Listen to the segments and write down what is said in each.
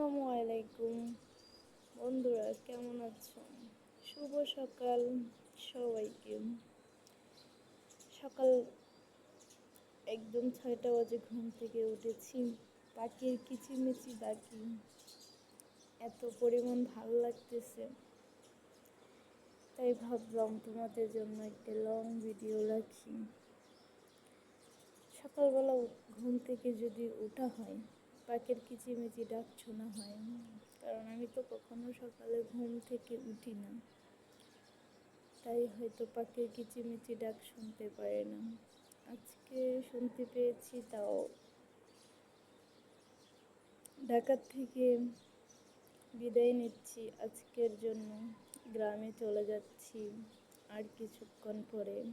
আসসালামু আলাইকুম। বন্ধুরা, কেমন আছো? শুভ সকাল সবাইকে। সকাল একদম ছয়টা বাজে ঘুম থেকে উঠেছি। পাখির কিচিমিচি ডাকি এত পরিমাণ ভালো লাগতেছে। তাই ভাবলাম তোমাদের জন্য একটা লং ভিডিও রাখি। সকালবেলা ঘুম থেকে যদি ওঠা হয় পাখির কিচিমিচি ডাক শোনা হয়? কারণ আমি তো কখনো সকালে ঘুম থেকে উঠি না। তাই হয়তো পাখির কিচিমিচি ডাক শুনতে পারে না। আজকে শুনতে পেয়েছি তাও। ঢাকার থেকে বিদায় নিচ্ছি আজকের জন্য। গ্রামে চলে যাচ্ছি আর কিছুক্ষণ পরে।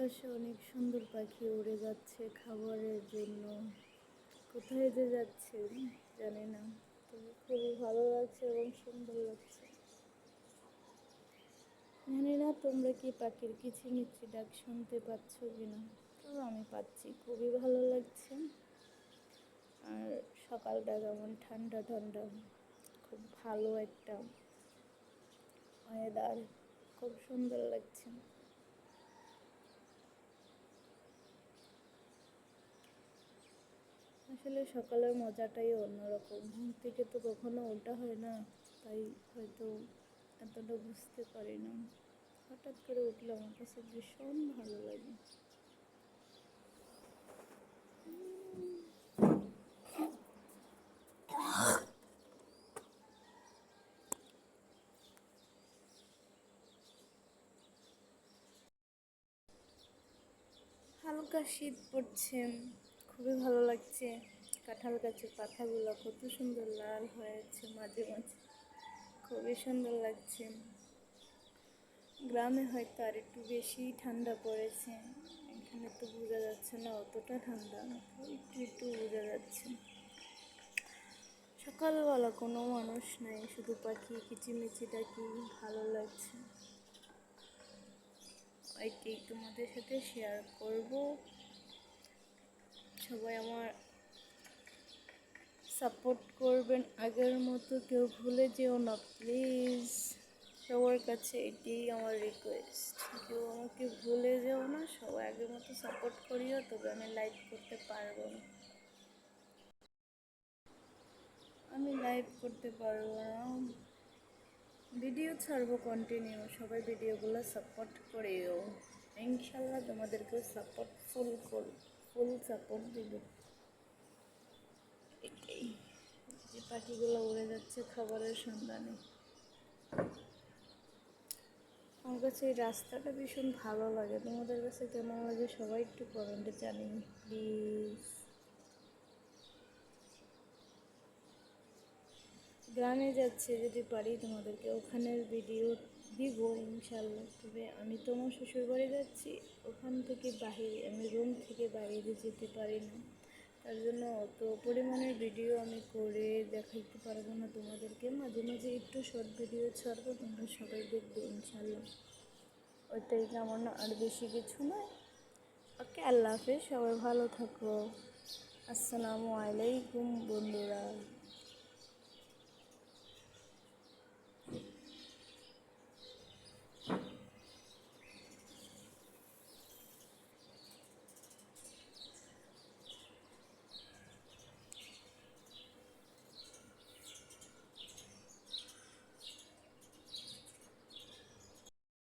আকাশে অনেক সুন্দর পাখি উড়ে যাচ্ছে খাবারের জন্য। কোথায় যে যাচ্ছে, জানি না। তবে খুবই ভালো লাগছে এবং সুন্দর লাগছে। জানি না তোমরা কি পাখির কিচিমিচি ডাক শুনতে পাচ্ছ কি না তবে আমি পাচ্ছি, খুবই ভালো লাগছে। আর সকালটা কেমন ঠান্ডা ঠান্ডা, খুব ভালো একটা ওয়েদার খুব সুন্দর লাগছে। আসলে সকালের মজাটাই অন্যরকম। ঘুম থেকে তো কখনো ওঠা হয় না, তাই হয়তো এতটা বুঝতে পারি না। হঠাৎ করে উঠলে আমার কাছে ভীষণ ভালো লাগে। হালকা শীত পড়ছে। খুবই ভালো লাগছে। কাঁঠাল গাছের পাতাগুলো কত সুন্দর লাল হয়েছে মাঝে মাঝে। খুবই সুন্দর লাগছে। গ্রামে হয়তো আর একটু বেশি ঠান্ডা পড়েছে। এখানে তো বোঝা যাচ্ছে না অতটা ঠান্ডা, একটু একটু বোঝা যাচ্ছে। সকালবেলা কোনো মানুষ নাই, শুধু পাখি, কিচিমিচি ডাকি, ভালো লাগছে। ওইটাই তোমাদের সাথে শেয়ার করব। সবাই আমার সাপোর্ট করবেন। আগের মতো কেউ ভুলে যেও না প্লিজ সবার কাছে এটাই আমার রিকোয়েস্ট কেউ আমাকে ভুলে যেও না, সবাই আগের মতো সাপোর্ট করিও, তবে আমি লাইভ করতে পারব না। আমি লাইভ করতে পারব না। ভিডিও ছাড়বো কন্টিনিউ সবাই ভিডিওগুলো সাপোর্ট করেও। ইনশাল্লাহ তোমাদেরকেও সাপোর্ট ফুল কর ফুল সাপোর্ট যে পাখিগুলো উড়ে যাচ্ছে খাবারের সন্ধানে। আমার কাছে এই রাস্তাটা ভীষণ ভালো লাগে। তোমাদের কাছে কেমন লাগে সবাই একটু কমেন্টে জানিয়ে প্লিজ গ্রামে যাচ্ছে যদি পারি তোমাদেরকে ওখানের ভিডিও দিব ইনশাল্লাহ তবে আমি তোমার শ্বশুরবাড়ি যাচ্ছি, ওখান থেকে বাহিরে, আমি রুম থেকে বাইরে যেতে পারি না। তার জন্য অত পরিমাণের ভিডিও আমি করে দেখাইতে পারব না তোমাদেরকে। মাঝে মাঝে একটু শর্ট ভিডিও ছাড়বো, তোমরা সবাই দেখবে ইনশাল্লাহ ওইটাই তেমন আর বেশি কিছু নয়। ওকে, আল্লাহ হাফেজ, সবাই ভালো থাকো। আসসালামু আলাইকুম, বন্ধুরা।